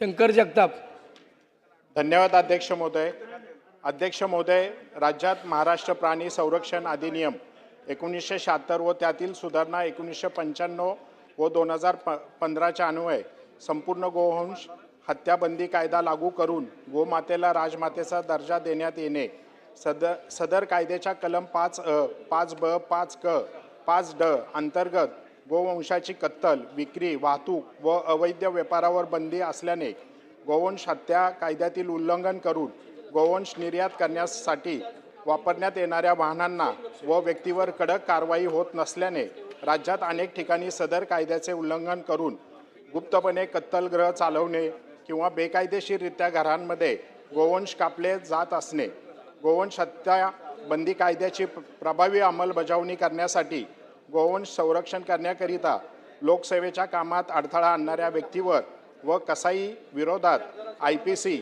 शंकर जगताप. धन्यवाद अध्यक्ष महोदय. अध्यक्ष महोदय राज्यात महाराष्ट्र प्राणी संरक्षण अधिनियम एकोणीसशे शहात्तर व त्यातील सुधारणा एकोणीसशे पंच्याण्णव व दोन हजार प पंधराच्या अन्वये संपूर्ण गोवंश हत्याबंदी कायदा लागू करून गोमातेला राजमातेचा दर्जा देण्यात येणे. सद सदर कायद्याच्या कलम पाच अ पाच ब पाच क पाच ड अंतर्गत गोवंशाची कत्तल विक्री वाहतूक व अवैध व्यापारावर बंदी असल्याने गोवंश हत्या कायद्यातील उल्लंघन करून गोवंश निर्यात करण्यासाठी वापरण्यात येणाऱ्या वाहनांना व व्यक्तीवर कडक कारवाई होत नसल्याने राज्यात अनेक ठिकाणी सदर कायद्याचे उल्लंघन करून गुप्तपणे कत्तलग्रह चालवणे किंवा बेकायदेशीररित्या घरांमध्ये गोवंश कापले जात असणे गोवंश हत्या बंदी कायद्याची प्र- प्रभावी अंमलबजावणी करण्यासाठी गोवंश संरक्षण करण्याकरिता लोकसेवेच्या कामात अडथळा आणणाऱ्या व्यक्तीवर व कसाई विरोधात आय पी सी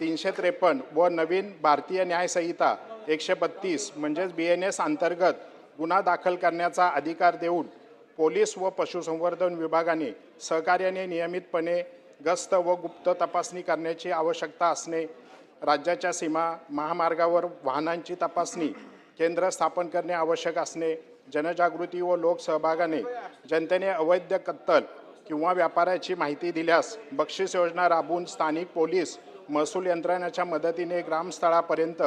तीनशे त्रेपन्न व नवीन भारतीय न्यायसंहिता एकशे बत्तीस म्हणजेच बी एन एस अंतर्गत गुन्हा दाखल करण्याचा अधिकार देऊन पोलीस व पशुसंवर्धन विभागाने सहकार्याने नियमितपणे गस्त व गुप्त तपासणी करण्याची आवश्यकता असणे राज्याच्या सीमा महामार्गावर वाहनांची तपासणी केंद्र स्थापन करणे आवश्यक असणे जनजागृती व लोकसहभागाने जनतेने अवैध कत्तल किंवा व्यापाराची माहिती दिल्यास बक्षीस योजना राबवून स्थानिक पोलीस महसूल यंत्रणेच्या मदतीने ग्रामस्थळापर्यंत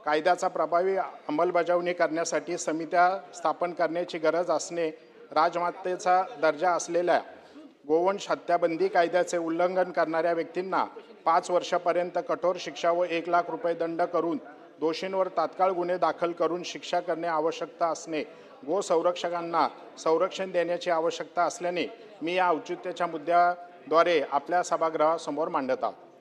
कायद्याचा प्रभावी अंमलबजावणी करण्यासाठी समित्या स्थापन करण्याची गरज असणे राजमातेचा दर्जा असलेल्या गोवंश हत्याबंदी कायद्याचे उल्लंघन करणाऱ्या व्यक्तींना पाच वर्षापर्यंत कठोर शिक्षा व एक लाख रुपये दंड करून दोषींवर तात्काळ गुन्हे दाखल करून शिक्षा करणे आवश्यकता असणे गोसंरक्षकांना संरक्षण देण्याची आवश्यकता असल्याने मी या औचित्याच्या मुद्द्याद्वारे आपल्या सभागृहासमोर मांडत आहोत.